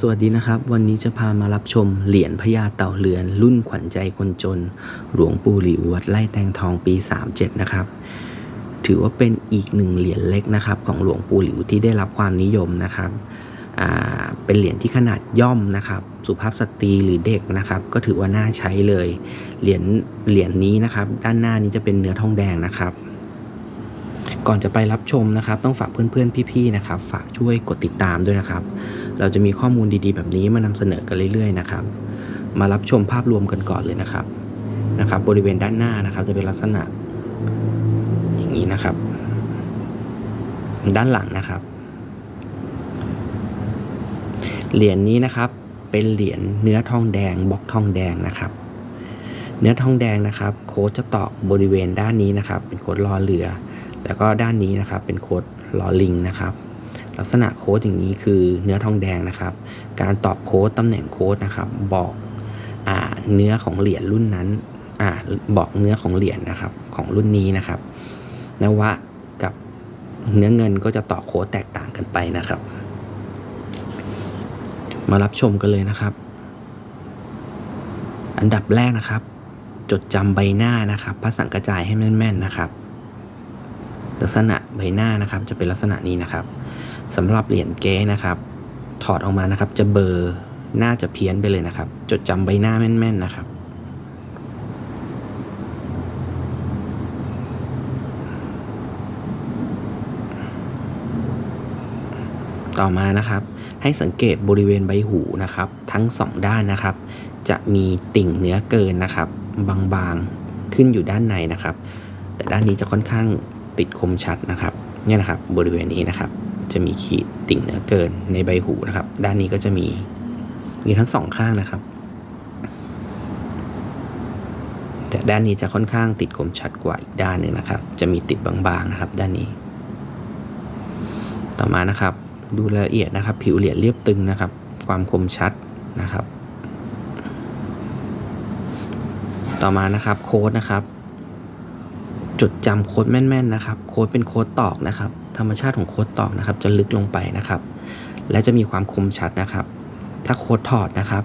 สวัสดีนะครับ วันนี้จะพามารับชมเหรียญพญาเต่าเรือน รุ่นขวัญใจคนจน หลวงปู่หลิววัดไร่แตงทองปี 37 นะครับ ถือว่าเป็นอีกหนึ่งเหรียญเล็กนะครับ ของหลวงปู่หลิวที่ได้รับความนิยมนะครับอ่าเป็นเหรียญที่ขนาดย่อมนะครับ สุภาพสตรีหรือเด็กนะครับ ก็ถือว่าน่าใช้เลยเหรียญเหรียญนี้นะครับ ด้านหน้านี้จะเป็นเนื้อทองแดงนะครับ ก่อนจะไปรับชมนะครับ ต้องฝากเพื่อนๆพี่ๆนะครับ ฝากช่วยกดติดตามด้วยนะครับ เราจะมีข้อมูลดีๆ แบบนี้มานำเสนอกันเรื่อยๆนะครับ มารับชมภาพรวมกันก่อนเลยนะครับนะครับ บริเวณด้านหน้านะครับ จะเป็นลักษณะ อย่างนี้นะครับ ด้านหลังนะครับ เหรียญนี้นะครับ เป็นเหรียญเนื้อทองแดงบล็อกทองแดงนะครับเนื้อทองแดงนะครับ โค้ดจะตอกบริเวณด้านนี้นะครับ เป็นโค้ดรอเรือ แล้วก็ด้านนี้นะครับเป็นโค้ดลอลิงนะครับ ลักษณะโค้ดอย่างนี้คือเนื้อทองแดงนะครับ การตอบโค้ดตำแหน่งโค้ดนะครับ บอกอเนื้อของเหรียญรุ่นนั้นอบอกเนื้อของเหรียญนะครับของรุ่นนี้นะครับนวะกับเนื้อเงินก็จะต่อโค้ดแตกต่างกันไปนะครับ มารับชมกันเลยนะครับ อันดับแรกนะครับ จดจำใบหน้านะครับพระสังกระจายให้แม่นๆนะครับ ลักษณะใบหน้านะครับ จะเป็นลักษณะนี้นะครับสำหรับเหรียญเก๊นะครับ ถอดออกมานะครับ จะเบอร์น่าจะเพี้ยนไปเลยนะครับ จดจำใบหน้าแม่น ๆนะครับต่อมานะครับ ให้สังเกตบริเวณใบหูนะครับ ทั้งสองด้านนะครับ จะมีติ่งเนื้อเกินนะครับ บางๆขึ้นอยู่ด้านในนะครับ แต่ด้านนี้จะค่อนข้าง ติดคมชัดนะครับเนี่ยนะครับบริเวณนี้นะครับ จะมีขีดติ่งเหนือเกินในใบหูนะครับ ด้านนี้ก็จะมีมีทั้งสองข้างนะครับ แต่ด้านนี้จะค่อนข้างติดคมชัดกว่าอีกด้านหนึ่งนะครับ จะมีติดบางๆนะครับ ด้านนี้ ต่อมานะครับ ดูรายละเอียดนะครับ ผิวเหรียญเรียบตึงนะครับ ความคมชัดนะครับ ต่อมานะครับโค้ดนะครับ จดจำโค้ดแม่นๆนะครับ โค้ดเป็นโค้ดตอกนะครับ ธรรมชาติของโค้ดตอกนะครับ จะลึกลงไปนะครับ และจะมีความคมชัดนะครับ ถ้าโค้ดถอดนะครับ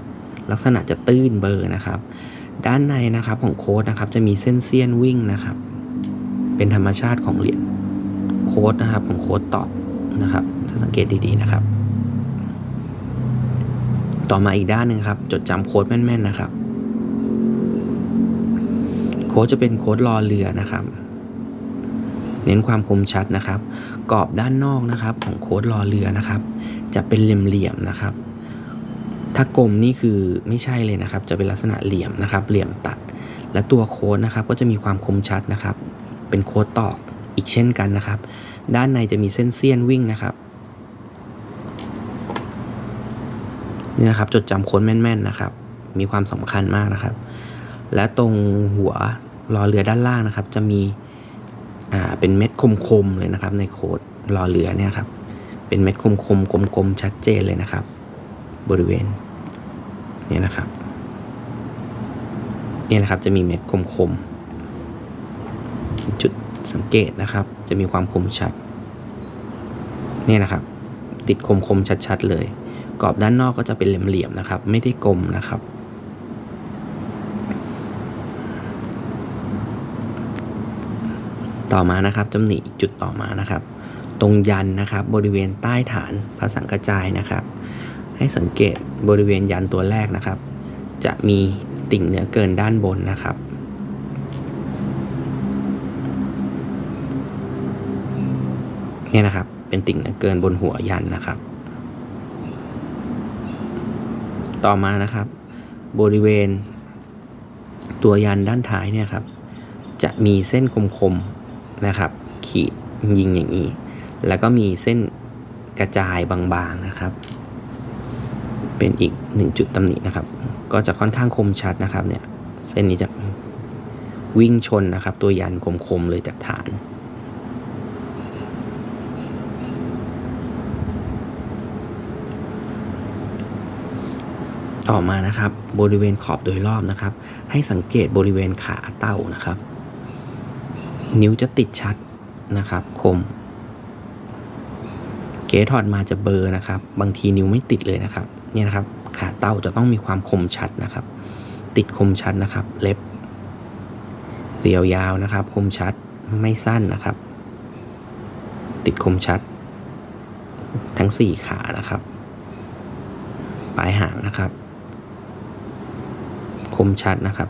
ลักษณะจะตื้นเบอร์นะครับ ด้านในนะครับของโค้ดนะครับ จะมีเส้นเสี้ยนวิ่งนะครับ เป็นธรรมชาติของเหรียญโค้ดนะครับของโค้ดตอกนะครับ ถ้าสังเกตดีๆนะครับ ต่อมาอีกด้านหนึ่งครับ จดจำโค้ดแม่นๆนะครับ ค้ดจะเป็นโค้ดรอเรือนะครับ เน้นความคมชัดนะครับ กรอบด้านนอกนะครับ ของโค้ดรอเรือนะครับ จะเป็นเหลี่ยมๆนะครับ ถ้ากลมนี่คือไม่ใช่เลยนะครับ จะเป็นลักษณะเหลี่ยมนะครับ เหลี่ยมตัด และตัวโค้ดนะครับ ก็จะมีความคมชัดนะครับ เป็นโค้ดตอกอีกเช่นกันนะครับ ด้านในจะมีเส้นเสี้ยนวิ่งนะครับนี่นะครับจดจำโค้ดแม่นๆนะครับ มีความสำคัญมากนะครับ และตรงหัว รอเรือด้านล่างนะครับ จะมีอ่าเป็นเม็ดคมๆเลยนะครับ ในโค้ดรอเรือเนี่ยครับ เป็นเม็ดคมๆกลมๆชัดเจนเลยนะครับ บริเวณเนี่ยนะครับเนี่ยนะครับจะมีเม็ดคมๆจุดสังเกตนะครับ จะมีความคมชัดเนี่ยนะครับ ติดคมๆชัดๆเลย กรอบด้านนอกก็จะเป็นเหลี่ยมๆนะครับ ไม่ได้กลมนะครับ ต่อมานะครับจำหนิจุดต่อมานะครับ ตรงยันนะครับบริเวณใต้ฐานพระสังกระจายนะครับ ให้สังเกตบริเวณยันตัวแรกนะครับ จะมีติ่งเหนือเกินด้านบนนะครับเนี่ยนะครับ เป็นติ่งเหนือเกินบนหัวยันนะครับ ต่อมานะครับ บริเวณ ตัวยันด้านท้ายเนี่ยครับ จะมีเส้นคมๆ นะครับ ขีดยิงอย่างนี้ แล้วก็มีเส้นกระจายบางๆนะครับ เป็นอีกหนึ่งจุดตำหนินะครับ ก็จะค่อนข้างคมชัดนะครับเนี่ย เส้นนี้จะวิ่งชนนะครับ ตัวยันคมๆเลยจากฐานต่อมานะครับบริเวณขอบโดยรอบนะครับ ให้สังเกตบริเวณขาเต้านะครับ นิ้วจะติดชัดนะครับ คม เก๋ถอดมาจะเบอร์นะครับ บางทีนิ้วไม่ติดเลยนะครับ เนี่ยนะครับ ขาเต้าจะต้องมีความคมชัดนะครับ ติดคมชัดนะครับ เล็บ เรียวยาวนะครับ คมชัดไม่สั้นนะครับ ติดคมชัด ทั้งสี่ขานะครับ ปลายหางนะครับ คมชัดนะครับ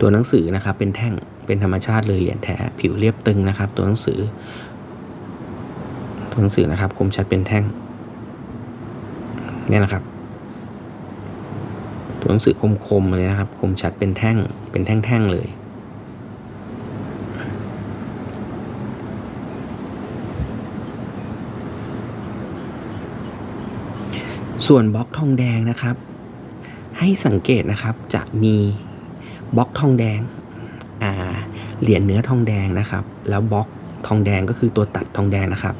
ตัวหนังสือนะครับเป็นแท่ง เป็นธรรมชาติเลยเหรียญแท้ ผิวเรียบตึงนะครับ ตัวหนังสือ ตัวหนังสือนะครับ คมชัดเป็นแท่ง เนี่ยนะครับ ตัวหนังสือคมๆเลยนะครับ คมชัดเป็นแท่ง เป็นแท่งๆเลยส่วนบล็อกทองแดงนะครับ ให้สังเกตนะครับจะมีบล็อกทองแดง เหรียญเนื้อทองแดงนะครับ แล้วบล็อกทองแดงก็คือตัวตัดทองแดงนะครับ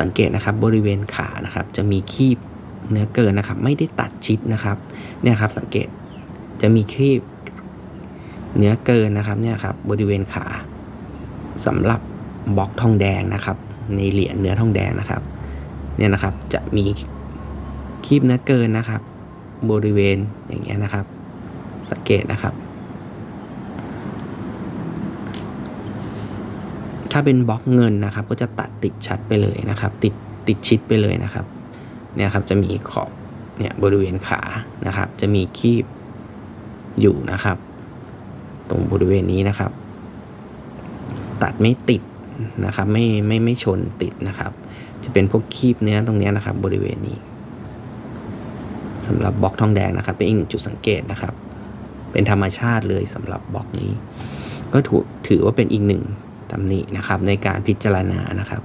สังเกตนะครับบริเวณขานะครับ จะมีคีบเนื้อเกินนะครับ ไม่ได้ตัดชิดนะครับเนี่ยครับสังเกตจะมีคีบเนื้อเกินนะครับเนี่ยครับบริเวณขาสำหรับบล็อกทองแดงนะครับ ในเหรียญเนื้อทองแดงนะครับเนี่ยนะครับจะมีคีบเนื้อเกินนะครับ บริเวณอย่างเงี้ยนะครับ สังเกตนะครับ ถ้าเป็นบล็อกเงินนะครับ ก็จะตัดติดชัดไปเลยนะครับ ติดติดชิดไปเลยนะครับ เนี่ยครับจะมีขอบเนี่ยบริเวณขานะครับ จะมีคีบอยู่นะครับ ตรงบริเวณนี้นะครับ ตัดไม่ติดนะครับ ไม่ไม่ไม่ชนติดนะครับ จะเป็นพวกคีบเนื้อตรงนี้นะครับ บริเวณนี้สำหรับบล็อกทองแดงนะครับ เป็นอีกหนึ่งจุดสังเกตนะครับ เป็นธรรมชาติเลยสำหรับบล็อกนี้ ก็ถือถือว่าเป็นอีกหนึ่ง ตำหนินะครับในการพิจารณานะครับ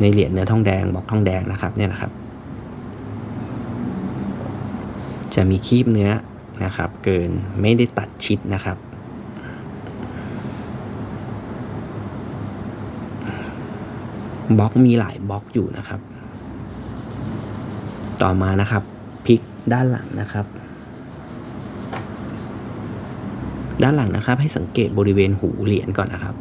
ในเหรียญเนื้อทองแดงบล็อกทองแดงนะครับเนี่ยนะครับ จะมีคีบเนื้อนะครับ เกินไม่ได้ตัดชิดนะครับบล็อกมีหลายบล็อกอยู่นะครับ ต่อมานะครับพลิกด้านหลังนะครับ ด้านหลังนะครับให้สังเกตบริเวณหูเหรียญก่อนนะครับ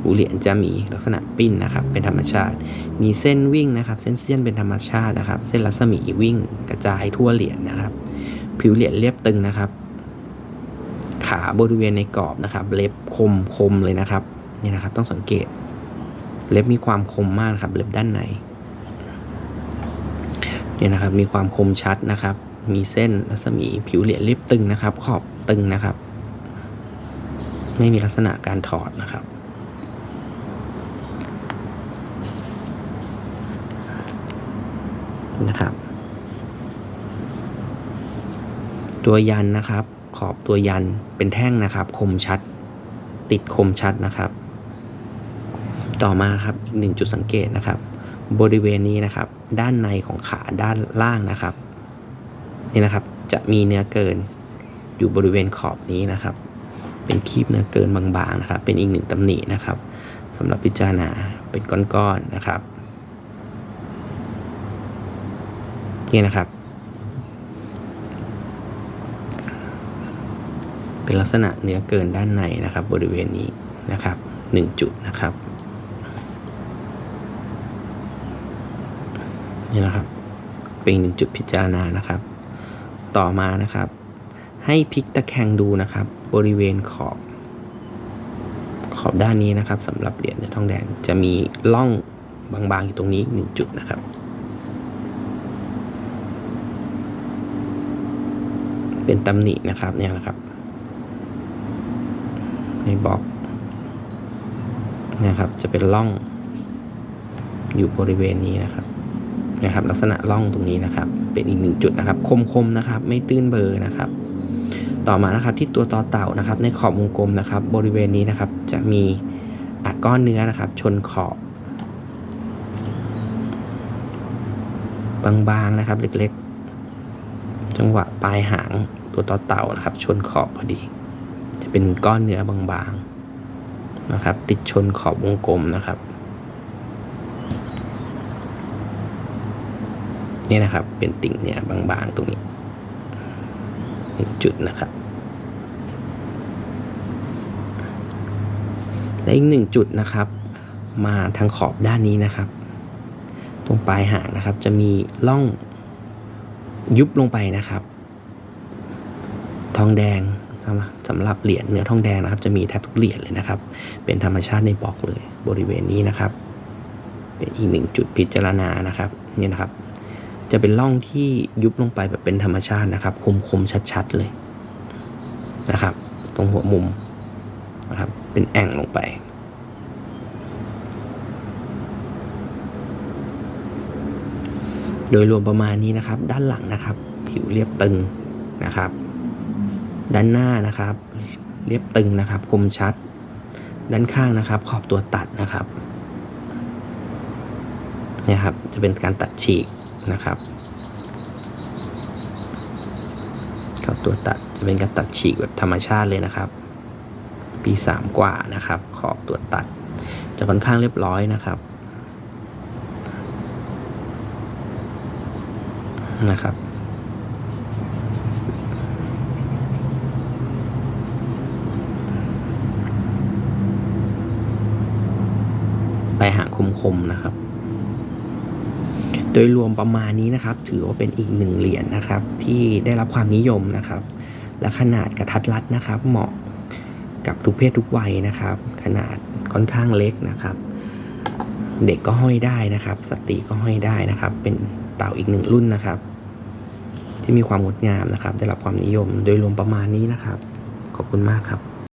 หูเหรียญจะมีลักษณะปิ้นนะครับ เป็นธรรมชาติ มีเส้นวิ่งนะครับ เส้นเสี้ยนเป็นธรรมชาตินะครับ เส้นรัศมีวิ่งกระจายทั่วเหรียญนะครับ ผิวเหรียญเรียบตึงนะครับ ขาบริเวณในกรอบนะครับ เล็บคมคมเลยนะครับ นี่นะครับต้องสังเกต เล็บมีความคมมากครับ เล็บด้านในเนี่ยนะครับ มีความคมชัดนะครับ มีเส้นรัศมีผิวเหรียญเรียบตึงนะครับ ขอบตึงนะครับ ไม่มีลักษณะการถอดนะครับ นะครับ ตัวยันนะครับ ขอบตัวยันเป็นแท่งนะครับ คมชัด ติดคมชัดนะครับ ต่อมาครับหนึ่งจุดสังเกตนะครับ บริเวณนี้นะครับ ด้านในของขาด้านล่างนะครับ นี่นะครับจะมีเนื้อเกินอยู่บริเวณขอบนี้นะครับ เป็นคีบเนื้อเกินบางๆนะครับ เป็นอีกหนึ่งตำหนินะครับสำหรับพิจารณาเป็นก้อนๆนะครับ นี่นะครับ เป็นลักษณะเนื้อเกินด้านในนะครับ บริเวณนี้นะครับหนึ่งจุดนะครับนี่นะครับเป็นหนึ่งจุดพิจารณานะครับ ต่อมานะครับ ให้พลิกตะแคงดูนะครับ บริเวณขอบ ขอบด้านนี้นะครับสำหรับเหรียญเนื้อทองแดงจะมีร่องบางๆอยู่ตรงนี้หนึ่งจุดนะครับ เป็นตำหนินะครับเนี่ยนะครับในบล็อกนะครับจะเป็นร่อง อยู่บริเวณนี้นะครับนะครับ ลักษณะร่องตรงนี้นะครับ เป็นอีกหนึ่งจุดนะครับ คมๆนะครับ ไม่ตื้นเบอร์นะครับ ต่อมานะครับที่ตัวต่อเต่านะครับ ในขอบวงกลมนะครับ บริเวณนี้นะครับ จะมีอะก้อนเนื้อนะครับ ชนขอบ บางๆนะครับ เล็กๆ จังหวะปลายหางตัวต่อเต่านะครับ ชนขอบพอดี จะเป็นก้อนเนื้อบางๆนะครับ ติดชนขอบวงกลมนะครับนี่นะครับ เป็นติ่งเนี่ยบางๆตรงนี้หนึ่งจุดนะครับ และอีกหนึ่งจุดนะครับ มาทางขอบด้านนี้นะครับ ตรงปลายหางนะครับ จะมีร่อง ยุบลงไปนะครับ ทองแดงสำหรับสำหรับเหรียญเนื้อทองแดงนะครับ จะมีแทบทุกเหรียญเลยนะครับ เป็นธรรมชาติในบล็อกเลย บริเวณนี้นะครับ เป็นอีกหนึ่งจุดพิจารณานะครับนี่นะครับ จะเป็นร่องที่ยุบลงไปแบบเป็นธรรมชาตินะครับ คมคมชัดๆเลยนะครับ ตรงหัวมุมนะครับ เป็นแอ่งลงไป โดยรวมประมาณนี้นะครับ ด้านหลังนะครับ ผิวเรียบตึงนะครับ ด้านหน้านะครับ เรียบตึงนะครับ คมชัด ด้านข้างนะครับ ขอบตัวตัดนะครับเนี่ยครับจะเป็นการตัดฉีกนะครับขอบตัวตัดจะเป็นการตัดฉีกแบบธรรมชาติเลยนะครับ ปีสามกว่านะครับ ขอบตัวตัด จะค่อนข้างเรียบร้อยนะครับ นะครับ ไปหางคมๆนะครับ โดยรวมประมาณนี้นะครับ ถือว่าเป็นอีกหนึ่งเหรียญนะครับ ที่ได้รับความนิยมนะครับ และขนาดกระทัดรัดนะครับ เหมาะกับทุกเพศทุกวัยนะครับ ขนาดค่อนข้างเล็กนะครับ เด็กก็ห้อยได้นะครับ สตรีก็ห้อยได้นะครับ เป็น เต่าอีกหนึ่งรุ่นนะครับ ที่มีความงดงามนะครับ ได้รับความนิยมโดยรวมประมาณนี้นะครับ ขอบคุณมากครับ